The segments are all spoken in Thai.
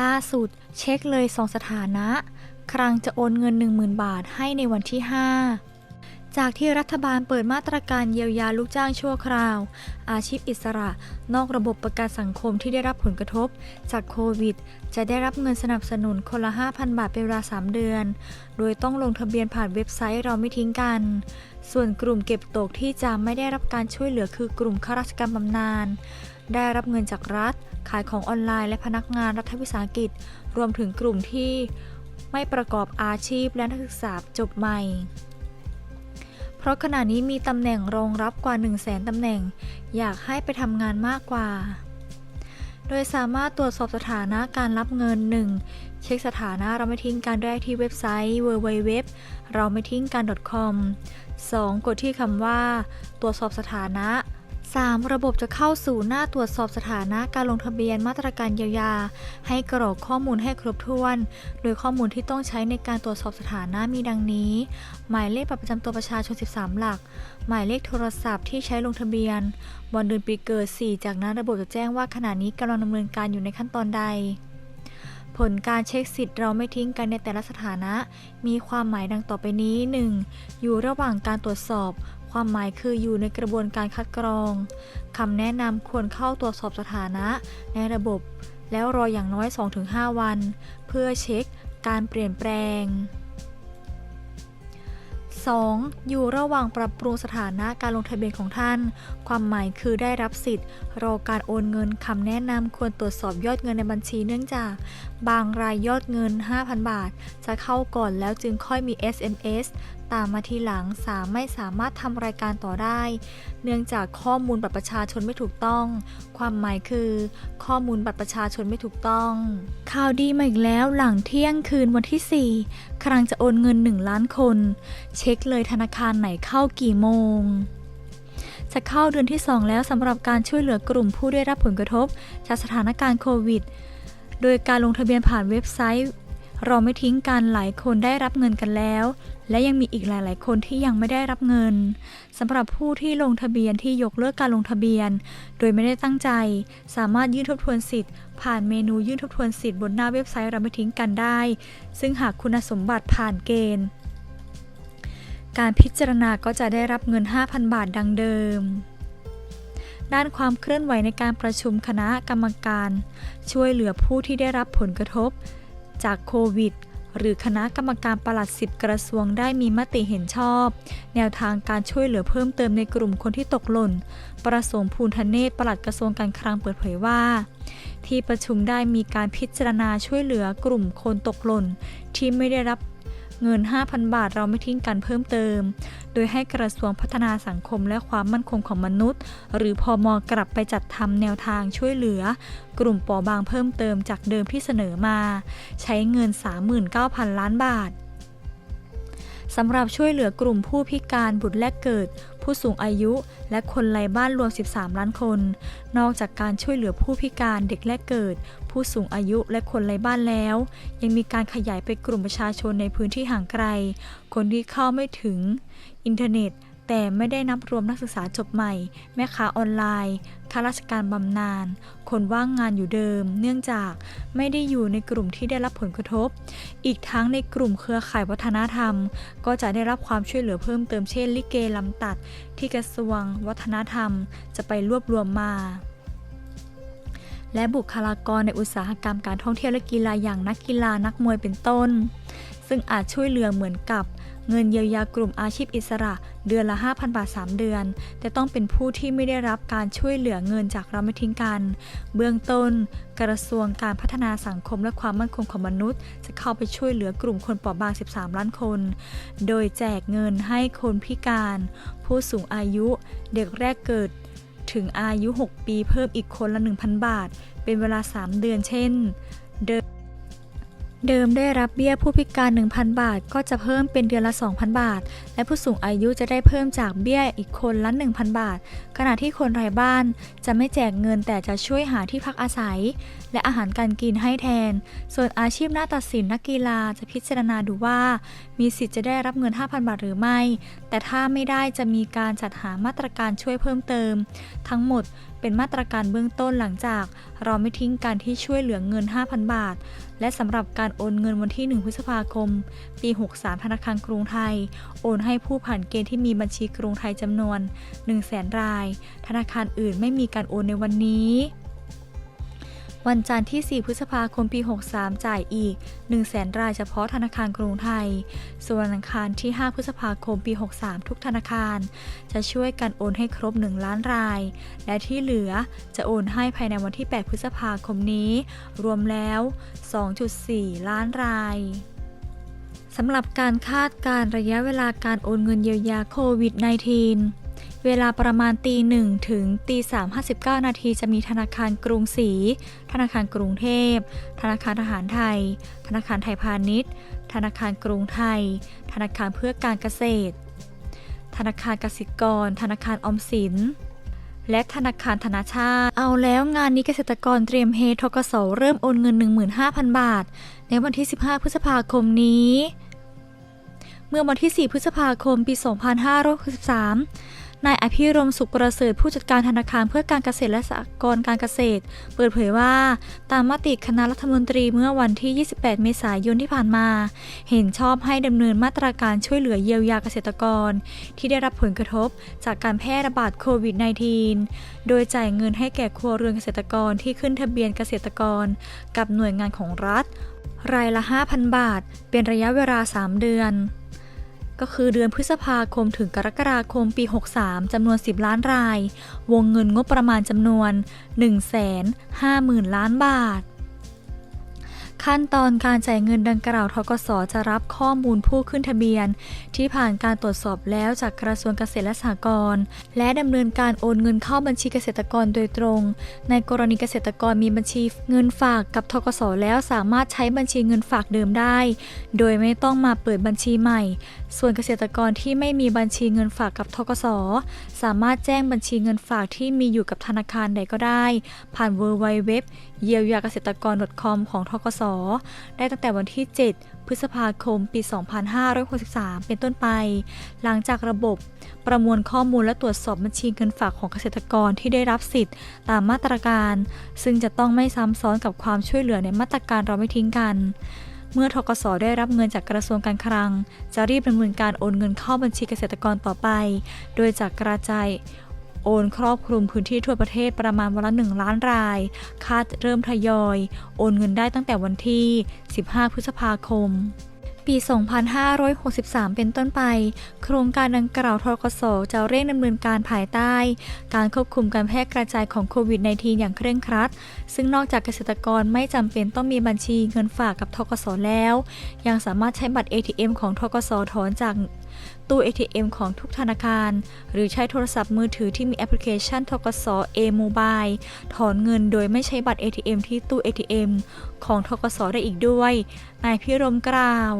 ล่าสุดเช็คเลยสองสถานะ ครั้งจะโอนเงิน 10,000 บาทให้ในวันที่ 5 จากที่รัฐบาลเปิดมาตรการเยียวยาลูกจ้างชั่วคราว อาชีพอิสระ นอกระบบประกันสังคมที่ได้รับผลกระทบ จากโควิด จะได้รับเงินสนับสนุนคนละ 5,000 บาทเป็นเวลา 3 เดือน โดยต้องลงทะเบียนผ่านเว็บไซต์เราไม่ทิ้งกัน ส่วนกลุ่มเก็บตกที่จะไม่ได้รับการช่วยเหลือคือกลุ่มข้าราชการบำนาญได้รับเงินจากรัฐ ขายของออนไลน์และพนักงานรัฐวิสาหกิจ รวมถึงกลุ่มที่ไม่ประกอบอาชีพและนักศึกษาจบใหม่ เพราะขณะนี้มีตำแหน่งรองรับกว่า 1 0 0 0 0แสนตำแหน่ง อยากให้ไปทำงานมากกว่า โดยสามารถตรวจสอบสถานะการรับเงิน 1. เช็คสถานะเราไม่ทิ้งการได้ที่เว็บไซต์ www เราไม่ทิ้งการ .com 2. กดที่คำว่า ตรวจสอบสถานะ 3. ระบบจะเข้าสู่หน้าตรวจสอบสถานะการลงทะเบียนมาตรการเยียวยา ให้กรอกข้อมูลให้ครบถ้วน โดยข้อมูลที่ต้องใช้ในการตรวจสอบสถานะมีดังนี้ หมายเลขบัตรประจำตัวประชาชน 13 หลัก หมายเลขโทรศัพท์ที่ใช้ลงทะเบียน วันเดือนปีเกิด 4 จากนั้นระบบจะแจ้งว่าขณะนี้กำลังดำเนินการอยู่ในขั้นตอนใดผลการเช็คสิทธิ์เราไม่ทิ้งกันในแต่ละสถานะ มีความหมายดังต่อไปนี้ 1. อยู่ระหว่างการตรวจสอบ ความหมายคืออยู่ในกระบวนการคัดกรองคำแนะนำควรเข้าตรวจสอบสถานะในระบบ แล้วรออย่างน้อย 2-5 วัน เพื่อเช็คการเปลี่ยนแปลง 2. อยู่ระหว่างปรับปรุงสถานะการลงทะเบียนของท่าน ความหมายคือได้รับสิทธิ์ รอการโอนเงินคำแนะนำควรตรวจสอบยอดเงินในบัญชีเนื่องจาก บางรายยอดเงิน 5,000 บาท จะเข้าก่อนแล้วจึงค่อยมี SMS ตามมาทีหลังสามไม่สามารถทำรายการต่อได้ เนื่องจากข้อมูลบัตรประชาชนไม่ถูกต้อง ความหมายคือ ข้อมูลบัตรประชาชนไม่ถูกต้อง ข่าวดีมาอีกแล้วหลังเที่ยงคืนวันที่ 4 ครั้งจะโอนเงิน 1 ล้านคน เช็คเลยธนาคารไหนเข้ากี่โมงจะเข้าเดือนที่ 2 แล้วสำหรับการช่วยเหลือกลุ่มผู้ได้รับผลกระทบ จากสถานการณ์โควิด โดยการลงทะเบียนผ่านเว็บไซต์ เราไม่ทิ้งกันหลายคนได้รับเงินกันแล้ว และยังมีอีกหลาย ๆ คนที่ยังไม่ได้รับเงินสำหรับผู้ที่ลงทะเบียนที่ยกเลิกการลงทะเบียน โดยไม่ได้ตั้งใจ สามารถยื่นทบทวนสิทธิ์ ผ่านเมนูยื่นทบทวนสิทธิ์บนหน้าเว็บไซต์เราไม่ทิ้งกันได้ ซึ่งหากคุณสมบัติผ่านเกณฑ์ การพิจารณาก็จะได้รับเงิน 5,000 บาทดังเดิมด้านความเคลื่อนไหวในการประชุมคณะกรรมการ ช่วยเหลือผู้ที่ได้รับผลกระทบ จากโควิด หรือคณะกรรมการปลัดสิบกระทรวงได้มีมติเห็นชอบ แนวทางการช่วยเหลือเพิ่มเติมในกลุ่มคนที่ตกหล่น ประสงค์ภูลธเนศปลัดกระทรวงการคลังเปิดเผยว่า ที่ประชุมได้มีการพิจารณาช่วยเหลือกลุ่มคนตกหล่น ที่ไม่ได้รับ เงิน 5,000 บาทเราไม่ทิ้งกันเพิ่มเติม โดยให้กระทรวงพัฒนาสังคมและความมั่นคงของมนุษย์ หรือพอมกลับไปจัดทำแนวทางช่วยเหลือ กลุ่มปอบางเพิ่มเติมจากเดิมที่เสนอมา ใช้เงิน 39,000 ล้านบาท สำหรับช่วยเหลือกลุ่มผู้พิการบุตรแรกเกิด ผู้สูงอายุ และคนไร้บ้านรวม 13 ล้านคน นอกจากการช่วยเหลือผู้พิการเด็กแรกเกิด ผู้สูงอายุและคนไร้บ้านแล้ว ยังมีการขยายไปกลุ่มประชาชนในพื้นที่ห่างไกล คนที่เข้าไม่ถึง อินเทอร์เน็ต แต่ไม่ได้นับรวมนักศึกษาจบใหม่ แม่ค้าออนไลน์ข้าราชการบำนาญ คนว่างงานอยู่เดิม เนื่องจากไม่ได้อยู่ในกลุ่มที่ได้รับผลกระทบ อีกทั้งในกลุ่มเครือข่ายวัฒนธรรม ก็จะได้รับความช่วยเหลือเพิ่มเติมเช่น ลิเกลำตัด ที่กระทรวง วัฒนธรรม จะไปรวบรวมมาและบุคลากรในอุตสาหกรรมการท่องเที่ยวและกีฬาอย่างนักกีฬานักมวยเป็นต้น ซึ่งอาจช่วยเหลือเหมือนกับ เงินเยียวยากลุ่มอาชีพอิสระ เดือนละ 5,000 บาท 3 เดือน แต่ต้องเป็นผู้ที่ไม่ได้รับการช่วยเหลือเงินจากเราไม่ทิ้งกัน เบื้องต้น กระทรวงการพัฒนาสังคมและความมั่นคงของมนุษย์ จะเข้าไปช่วยเหลือกลุ่มคนเปราะบาง 13 ล้านคน โดยแจกเงินให้คนพิการ ผู้สูงอายุเด็กแรกเกิดถึงอายุ 6 ปีเพิ่มอีกคนละ 1,000 บาท เป็นเวลา 3 เดือนเช่น เดิม เดิมได้รับเบี้ยผู้พิการ 1,000 บาท ก็จะเพิ่มเป็นเดือนละ 2,000 บาท และผู้สูงอายุจะได้เพิ่มจากเบี้ยอีกคนละ 1,000 บาท ขณะที่คนไร้บ้านจะไม่แจกเงินแต่จะช่วยหาที่พักอาศัย และอาหารการกินให้แทน ส่วนอาชีพหน้าตัดสินนักกีฬาจะพิจารณาดูว่า มีสิทธิ์จะได้รับเงิน 5,000 บาทหรือไม่ แต่ถ้าไม่ได้จะมีการจัดหามาตรการช่วยเพิ่มเติม ทั้งหมด เป็นมาตรการเบื้องต้นหลังจาก เราไม่ทิ้งการที่ช่วยเหลือเงิน 5,000 บาท และสำหรับการโอนเงินวันที่ 1 พฤษภาคม ปี 63 ธนาคารกรุงไทย โอนให้ผู้ผ่านเกณฑ์ที่มีบัญชีกรุงไทยจำนวน 100,000 ราย ธนาคารอื่นไม่มีการโอนในวันนี้ วันจันทร์ที่ 4 พฤษภาคมปี 63 จ่ายอีก 100,000 รายเฉพาะธนาคารกรุงไทย ส่วนวันอังคารที่ 5 พฤษภาคมปี 63 ทุกธนาคาร จะช่วยกันโอนให้ครบ 1 ล้านราย และที่เหลือจะโอนให้ภายในวันที่ 8 พฤษภาคมนี้ รวมแล้ว 2.4 ล้านรายสำหรับการคาดการณ์ระยะเวลาการโอนเงินเยียวยาโควิด -19 เวลาประมาณตีหนึ่งถึงตีสามห้าสิบเก้านาทีจะมีธนาคารกรุงศรี ธนาคารกรุงเทพ ธนาคารทหารไทย ธนาคารไทยพาณิชย์ ธนาคารกรุงไทย ธนาคารเพื่อการเกษตร ธนาคารกสิกร ธนาคารออมสิน และธนาคารธนาชาติ เอาแล้วงานนี้เกษตรกรเตรียมเฮทกสเริ่มโอนเงิน 15,000 บาท ในวันที่ 15 พฤษภาคมนี้ เมื่อวันที่ 4 พฤษภาคม ปี 2563 นายอภิรมสุขประเสริฐผู้จัดการธนาคารเพื่อการเกษตรและสหกรณ์การเกษตร เปิดเผยว่า ตามมติคณะรัฐมนตรีเมื่อวันที่ 28 เมษายนที่ผ่านมา เห็นชอบให้ดำเนินมาตรการช่วยเหลือเยียวยาเกษตรกร ที่ได้รับผลกระทบจากการแพร่ระบาดโควิด -19 โดยจ่ายเงินให้แก่ครัวเรือนเกษตรกรที่ขึ้นทะเบียนเกษตรกร กับหน่วยงานของรัฐ รายละ 5,000 บาท เป็นระยะเวลา 3 เดือน ก็คือเดือนพฤษภาคมถึงกรกฎาคมปี 63 จำนวน 10 ล้านราย วงเงินงบประมาณจำนวน 150,000 ล้านบาท ขั้นตอนการจ่ายเงินดังกล่าวทกสจะรับข้อมูลผู้ขึ้นทะเบียน ที่ผ่านการตรวจสอบแล้วจากกระทรวงเกษตรและสหกรณ์และดำเนินการโอนเงินเข้าบัญชีเกษตรกรโดยตรง ในกรณีเกษตรกรมีบัญชีเงินฝากกับทกสแล้วสามารถใช้บัญชีเงินฝากเดิมได้ โดยไม่ต้องมาเปิดบัญชีใหม่ ส่วนเกษตรกรที่ไม่มีบัญชีเงินฝากกับทกสสามารถแจ้งบัญชีเงินฝากที่มีอยู่กับธนาคารใดก็ได้ ผ่าน w w w เยียวยาเกษตรกร .com ของทกสได้ตั้งแต่วันที่ 7 พฤษภาคม ปี 2563 เป็นต้นไป หลังจากระบบประมวลข้อมูลและตรวจสอบบัญชีเงินฝากของเกษตรกรที่ได้รับสิทธิ์ตามมาตรการ ซึ่งจะต้องไม่ซ้ำซ้อนกับความช่วยเหลือในมาตรการเราไม่ทิ้งกันเมื่อทกสได้รับเงินจากกระทรวงการคลัง จะรีบดำเนินการโอนเงินเข้าบัญชีเกษตรกรต่อไป โดยจากกระจาย โอนครอบคลุมพื้นที่ทั่วประเทศประมาณวันละ 1 ล้านราย คาดเริ่มทยอย โอนเงินได้ตั้งแต่วันที่ 15 พฤษภาคมปี 2563 เป็นต้นไป โครงการดังกล่าวทกสจะเร่งดำเนินการภายใต้ การควบคุมการแพร่กระจายของโควิด -19 อย่างเคร่งครัด ซึ่งนอกจากเกษตรกรไม่จำเป็นต้องมีบัญชีเงินฝากกับทกสแล้ว ยังสามารถใช้บัตร ATM ของทกสถอนจาก ตู้ ATM ของทุกธนาคาร หรือใช้โทรศัพท์มือถือที่มีแอปพลิเคชันทกส A-Mobile ถอนเงินโดยไม่ใช้บัตร ATM ที่ตู้ ATM ของทกสได้อีกด้วย นายพิรมกล่าว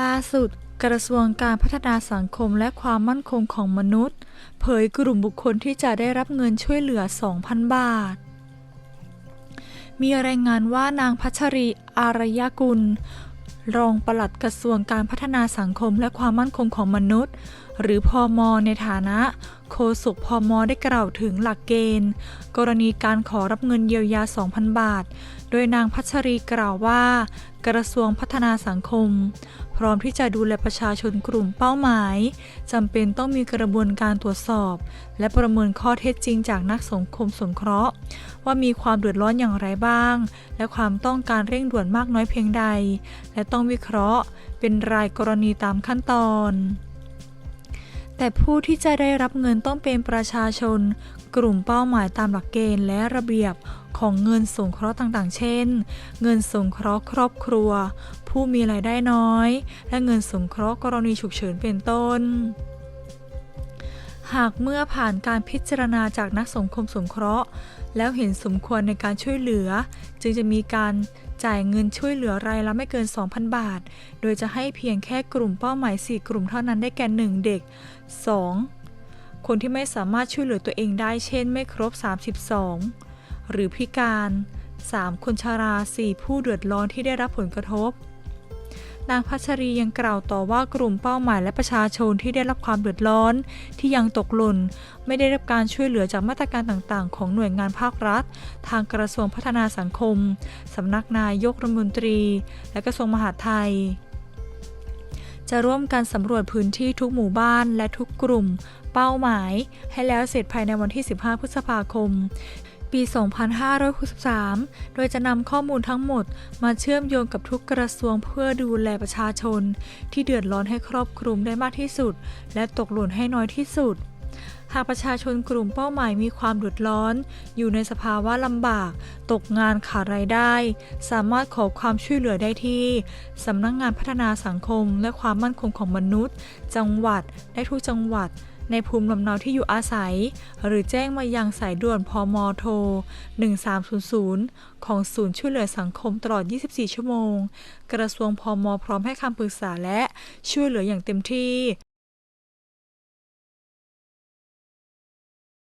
ล่าสุดกระทรวงการพัฒนาสังคมและความมั่นคงของมนุษย์ เผยกลุ่มบุคคลที่จะได้รับเงินช่วยเหลือ 2,000 บาท มีรายงานว่านางพัชรีอารยกุล รองปลัดกระทรวงการพัฒนาสังคมและความมั่นคงของมนุษย์ หรือพอมในฐานะ โฆษกพอมได้กล่าวถึงหลักเกณฑ์ กรณีการขอรับเงินเยียวยา 2,000 บาท โดยนางพัชรีกล่าวว่า กระทรวงพัฒนาสังคม ร้อมที่จะดูแลประชาชนกลุ่มเป้าหมายจำเป็นต้องมีกระบวนการตรวจสอบ และประเมินข้อเท็จจริงจากนักสังคมสงเคราะห์ ว่ามีความเดือดร้อนอย่างไรบ้าง และความต้องการเร่งด่วนมากน้อยเพียงใด และต้องวิเคราะห์ เป็นรายกรณีตามขั้นตอนแต่ผู้ที่จะได้รับเงินต้องเป็นประชาชน กลุ่มเป้าหมายตามหลักเกณฑ์และระเบียบ ของเงินสงเคราะห์ต่างๆ เช่น เงินสงเคราะห์ครอบครัว ผู้มีรายได้น้อย และเงินสงเคราะห์กรณีฉุกเฉินเป็นต้นหากเมื่อผ่านการพิจารณาจากนักสงคมสงเคราะห์ แล้วเห็นสมควรในการช่วยเหลือ จึงจะมีการจ่ายเงินช่วยเหลือรายละไม่เกิน 2,000 บาท โดยจะให้เพียงแค่กลุ่มเป้าหมาย 4 กลุ่มเท่านั้นได้แก่ 1 เด็ก 2. คนที่ไม่สามารถช่วยเหลือตัวเองได้เช่นไม่ครบ 32 หรือพิการ 3. คนชารา 4 ผู้เดือดร้อนที่ได้รับผลกระทบ นางพัชรียังกล่าวต่อว่ากลุ่มเป้าหมายและประชาชนที่ได้รับความเดือดร้อน ที่ยังตกหล่นไม่ได้รับการช่วยเหลือจากมาตรการต่างๆ ของหน่วยงานภาครัฐ ทางกระทรวงพัฒนาสังคมสำนักนายกรัฐมนตรี และกระทรวงมหาดไทยจะร่วมกันสำรวจพื้นที่ทุกหมู่บ้านและทุกกลุ่ม เป้าหมายให้แล้วเสร็จภายในวันที่ 15 พฤษภาคม ปี 2563 โดยจะนำข้อมูลทั้งหมดมาเชื่อมโยงกับทุกกระทรวงเพื่อดูแลประชาชน ที่เดือดร้อนให้ครอบคลุมได้มากที่สุด และตกหล่นให้น้อยที่สุดหากประชาชนกลุ่มเป้าหมายมีความเดือดร้อน อยู่ในสภาวะลำบาก ตกงานขาดรายได้ สามารถขอความช่วยเหลือได้ที่สำนักงานพัฒนาสังคมและความมั่นคงของมนุษย์ จังหวัดได้ทุกจังหวัด ในภูมิลำเนาที่อยู่อาศัย หรือแจ้งมายังสายด่วนพมโทร 1300 ของศูนย์ช่วยเหลือสังคมตลอด 24 ชั่วโมง กระทรวงพมพร้อมให้คำปรึกษาและช่วยเหลืออย่างเต็มที่